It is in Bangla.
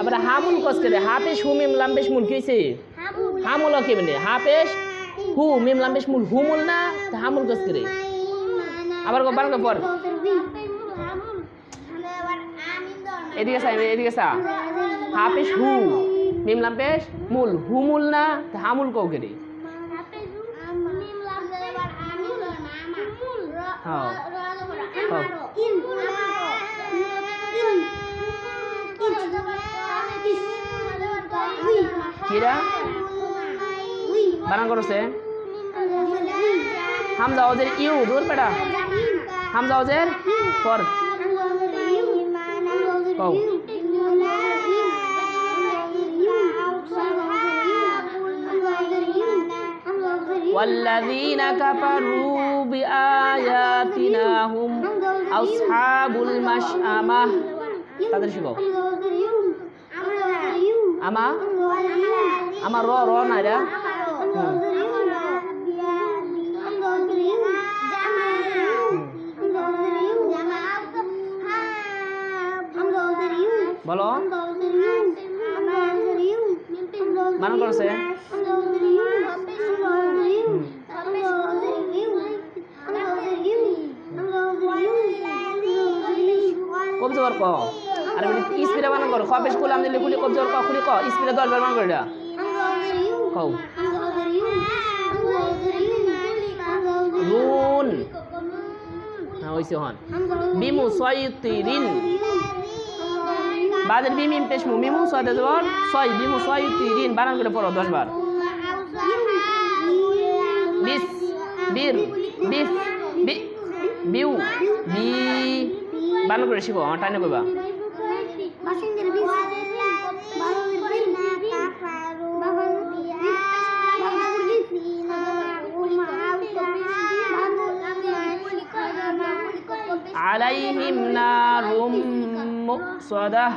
আবার হামুল কস করে হাফেশ হু মিম লাম্বেশ মুল কিছে হামুল কে মানে হাফেশ হু মিম লাম্বেশ মুল হুমুল না তা হামুল কস করে আবার গো বারো পর এদিকে সা এদিকে সা হাফেশ হু মিম লাম্বেশ মুল হুমুল না তা হামুল কও করে কিরা বানান করছে হামজা ওদের ইউ দূর পেড়া হামজা ওদের পর কও والذين كفروا بآياتنا هم أصحاب المشأمة তাদের শিখাও আমা আমার র র না এটা বলো বানান করছে কবজ কর ক আর স্পিডে বানান কর খপেশ কুলাম দিলে খুলি কবজ কর ক খুলি ক স্পিডে দশ বার বানান করে কও। নুন। হ্যাঁ ওইসে হন। বিমু সয়ুতিরিন বাদের বিমিম পেশমু মিমু ছয় দশ ছয় বিমু সয়ুতিরিন বানান করে পড়ো দশ বার। বিস বীর বিস বি বিউ বি। বানান করে শিখো আমার টাইনে কইবা। عليهم نار مقصدة.